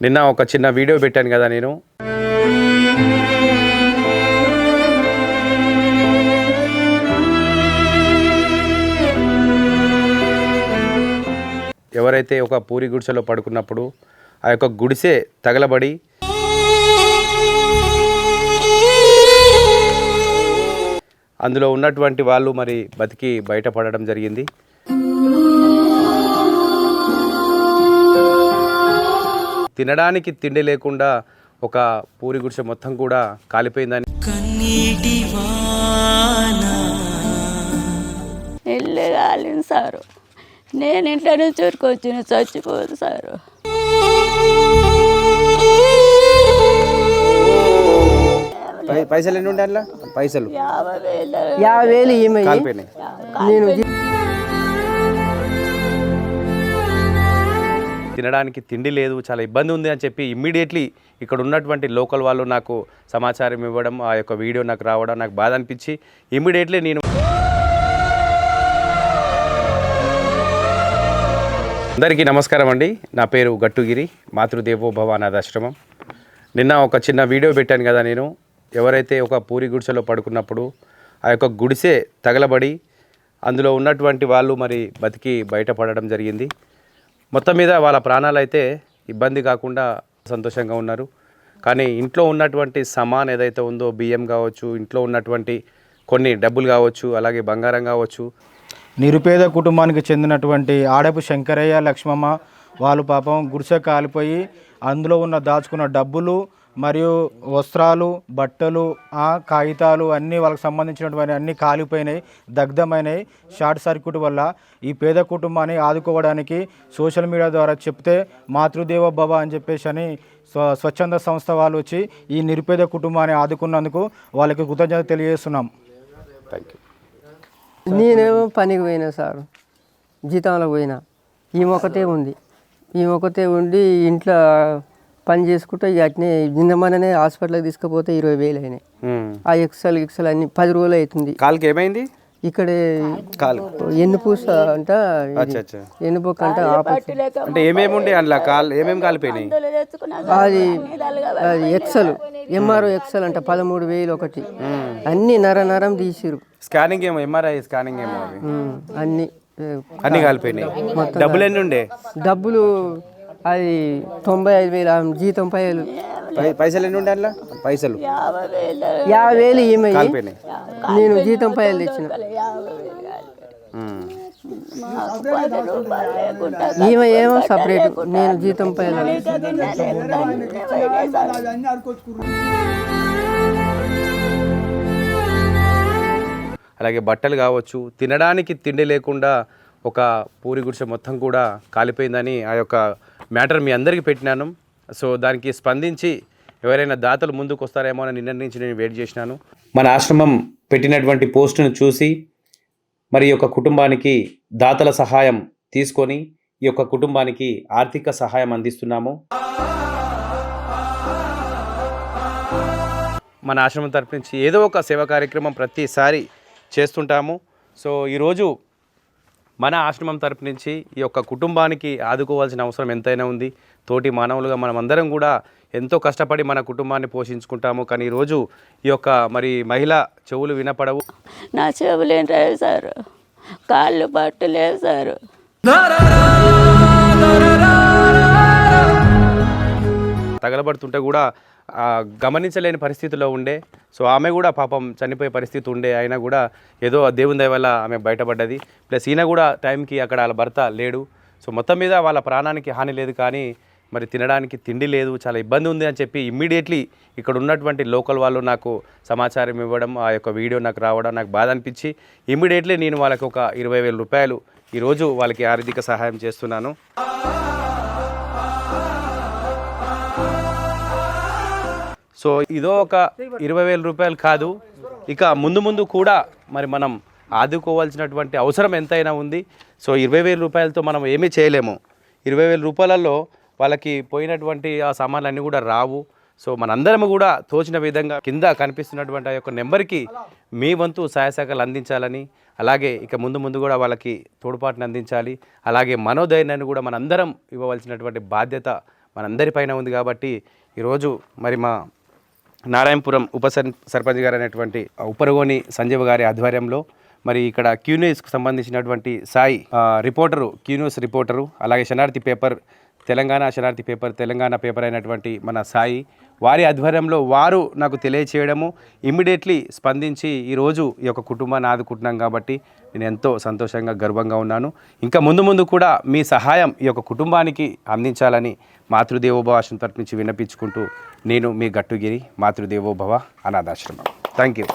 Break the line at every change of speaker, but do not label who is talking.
నిన్న ఒక చిన్న వీడియో పెట్టాను కదా నేను. ఎవరైతే ఒక పూరి గుడిసెలో పడుకున్నప్పుడు ఆ యొక్క గుడిసె తగలబడి అందులో ఉన్నటువంటి వాళ్ళు మరి బతికి బయటపడడం జరిగింది. తినడానికి తిండి లేకుండా ఒక పూరి గుడిసె మొత్తం కూడా కాలిపోయిందని.
కన్నీటి వాన.
ఇల్లు కాలింది సారు. నేను ఇంట్లో నుంచి ఊరుకొచ్చిన చచ్చిపోదు సారు.
పైసలు ఎన్ని ఉండే అందులో? పైసలు.
యాభై వేలు.
యాభై వేలు ఈమె. నేను
తినడానికి తిండి లేదు చాలా ఇబ్బంది ఉంది అని చెప్పి ఇమ్మీడియట్లీ ఇక్కడ ఉన్నటువంటి లోకల్ వాళ్ళు నాకు సమాచారం ఇవ్వడం ఆ యొక్క వీడియో నాకు రావడం నాకు బాధ అనిపించి ఇమ్మీడియట్లీ నేను అందరికీ నమస్కారం అండి. నా పేరు గట్టుగిరి మాతృదేవోభవ అనాథాశ్రమం. నిన్న ఒక చిన్న వీడియో పెట్టాను కదా నేను. ఎవరైతే ఒక పూరి గుడిసెలో పడుకున్నప్పుడు ఆ యొక్క గుడిసె తగలబడి అందులో ఉన్నటువంటి వాళ్ళు మరి బతికి బయటపడడం జరిగింది. మొత్తం మీద వాళ్ళ ప్రాణాలు అయితే ఇబ్బంది కాకుండా సంతోషంగా ఉన్నారు. కానీ ఇంట్లో ఉన్నటువంటి సమాన్ ఏదైతే ఉందో బియ్యం కావచ్చు ఇంట్లో ఉన్నటువంటి కొన్ని డబ్బులు కావచ్చు అలాగే బంగారం కావచ్చు.
నిరుపేద కుటుంబానికి చెందినటువంటి ఆడపు శంకరయ్య లక్ష్మమ్మ వాళ్ళు పాపం గుడిసె కాలిపోయి అందులో ఉన్న దాచుకున్న డబ్బులు మరియు వస్త్రాలు బట్టలు ఆ, కాగితాలు అన్నీ వాళ్ళకి సంబంధించినటువంటి అన్నీ కాలిపోయినాయి దగ్ధమైనాయి. షార్ట్ సర్క్యూట్ వల్ల ఈ పేద కుటుంబాన్ని ఆదుకోవడానికి సోషల్ మీడియా ద్వారా చెప్తే మాతృదేవ భవ అని చెప్పేసి అని స్వ స్వచ్ఛంద సంస్థ వాళ్ళు వచ్చి ఈ నిరుపేద కుటుంబాన్ని ఆదుకున్నందుకు వాళ్ళకి కృతజ్ఞత తెలియజేస్తున్నాం.
థ్యాంక్ యూ
నేనేమో పనికి పోయినా సార్. జీతంలో పోయినా. ఈమె ఒకటే ఉంది. ఈమె ఒకటే ఉండి ఇంట్లో పని చేసుకుంటే ఇక అట్నే నిన్నమననే హాస్పిటల్కి తీసుకుపోతే ఇరవై వేలు అయినాయి. ఆ ఎక్సల్ ఎక్సల్ అన్ని పది రోజులు అవుతుంది.
కాలుకి ఏమైంది?
ఇక్కడే
కాలు.
ఎన్నుపూస అంట ఇది.
అచ్చా అచ్చా.
ఎన్నుపొక్క అంట
అంటే ఏమేమి ఉండే అందులో? కాలు ఏమేమి కాలిపోయినాయి
అది అది ఎక్సల్. ఎంఆర్ఓ ఎక్సల్ అంట పదమూడు వేలు ఒకటి. అన్ని నర నరం తీసిరు
స్కానింగ్ ఏమో ఎంఆర్ఐ స్కానింగ్ ఏమో
అన్ని
అన్ని కాలిపోయినాయి. డబ్బులు ఎన్ని ఉండే?
డబ్బులు అది తొంభై ఐదు వేలు జీతం పైలు
పై- పైసలు ఎన్ని ఉండే అందులో? పైసలు.
యాభై వేలు
ఈమె
కాలిపోయినాయి.
నేను జీతం పైలు తెచ్చిన. ఈమె ఏమో సపరేట్. నేను జీతం పైలు
సార్.
అలాగే బట్టలు కావచ్చు తినడానికి తిండి లేకుండా ఒక పూరి గుడిసె మొత్తం కూడా కాలిపోయిందని ఆ యొక్క మ్యాటర్ మీ అందరికీ పెట్టినాను. సో దానికి స్పందించి ఎవరైనా దాతలు ముందుకు వస్తారేమో అని నిన్న నుంచి నేను వెయిట్ చేసినాను. మన ఆశ్రమం పెట్టినటువంటి పోస్టును చూసి మరి ఈ యొక్క కుటుంబానికి దాతల సహాయం తీసుకొని ఈ యొక్క కుటుంబానికి ఆర్థిక సహాయం అందిస్తున్నాము. మన ఆశ్రమం తరపు నుంచి ఏదో ఒక సేవా కార్యక్రమం ప్రతిసారి చేస్తుంటాము. సో ఈరోజు మన ఆశ్రమం తరపు నుంచి ఈ యొక్క కుటుంబానికి ఆదుకోవాల్సిన అవసరం ఎంతైనా ఉంది. తోటి మానవులుగా మనం అందరం కూడా ఎంతో కష్టపడి మన కుటుంబాన్ని పోషించుకుంటాము. కానీ ఈరోజు ఈ యొక్క మరి మహిళ చెవులు వినపడవు.
నా చెవులు ఏంటాయి సార్. కాళ్ళు పట్టు లేవు సార్
తగలబడుతుంటే కూడా గమనించలేని పరిస్థితిలో ఉండే. సో ఆమె కూడా పాపం చనిపోయే పరిస్థితి ఉండే. అయినా కూడా ఏదో దేవుని దయ వల్ల ఆమె బయటపడ్డది. ప్లస్ ఈయన కూడా టైంకి అక్కడ వాళ్ళ భర్త లేడు. సో మొత్తం మీద వాళ్ళ ప్రాణానికి హాని లేదు కానీ మరి తినడానికి తిండి లేదు చాలా ఇబ్బంది ఉంది అని చెప్పి ఇమ్మీడియట్లీ ఇక్కడ ఉన్నటువంటి లోకల్ వాళ్ళు నాకు సమాచారం ఇవ్వడం ఆ యొక్క వీడియో నాకు రావడం నాకు బాధ అనిపించి ఇమ్మీడియట్లీ నేను వాళ్ళకి ఒక ఇరవై వేల రూపాయలు ఈరోజు వాళ్ళకి ఆర్థిక సహాయం చేస్తున్నాను. సో ఇదో ఒక ఇరవై వేల రూపాయలు కాదు. ఇక ముందు ముందు కూడా మరి మనం ఆదుకోవాల్సినటువంటి అవసరం ఎంతైనా ఉంది. సో ఇరవై వేల రూపాయలతో మనం ఏమీ చేయలేము. ఇరవై వేల రూపాయలలో వాళ్ళకి పోయినటువంటి ఆ సామాన్లు అన్నీ కూడా రావు. సో మనందరం కూడా తోచిన విధంగా కింద కనిపిస్తున్నటువంటి ఆ యొక్క నెంబర్కి మీ వంతు సహాయశాఖలు అందించాలని అలాగే ఇక ముందు ముందు కూడా వాళ్ళకి తోడ్పాటుని అందించాలి అలాగే మనోధైర్యాన్ని కూడా మనందరం ఇవ్వవలసినటువంటి బాధ్యత మనందరిపైన ఉంది కాబట్టి ఈరోజు మరి మా నారాయణపురం ఉప సర్పంచ్ గారు అనేటువంటి ఉపరగోని సంజీవ్ గారి ఆధ్వర్యంలో మరి ఇక్కడ క్యూ న్యూస్కు సంబంధించినటువంటి Sai reporter Q news reporter అలాగే శనార్థి పేపర్ తెలంగాణ శనార్థి పేపర్ తెలంగాణ పేపర్ అయినటువంటి మన సాయి వారి ఆధ్వర్యంలో వారు నాకు తెలియచేయడము ఇమ్మీడియట్లీ స్పందించి ఈరోజు ఈ యొక్క కుటుంబాన్ని ఆదుకుంటున్నాం కాబట్టి నేను ఎంతో సంతోషంగా గర్వంగా ఉన్నాను. ఇంకా ముందు ముందు కూడా మీ సహాయం ఈ యొక్క కుటుంబానికి అందించాలని మాతృదేవోభవ తరపు నుంచి విన్నపించుకుంటూ నేను మీ గట్టుగిరి మాతృదేవోభవ అనాథాశ్రమం. Thank you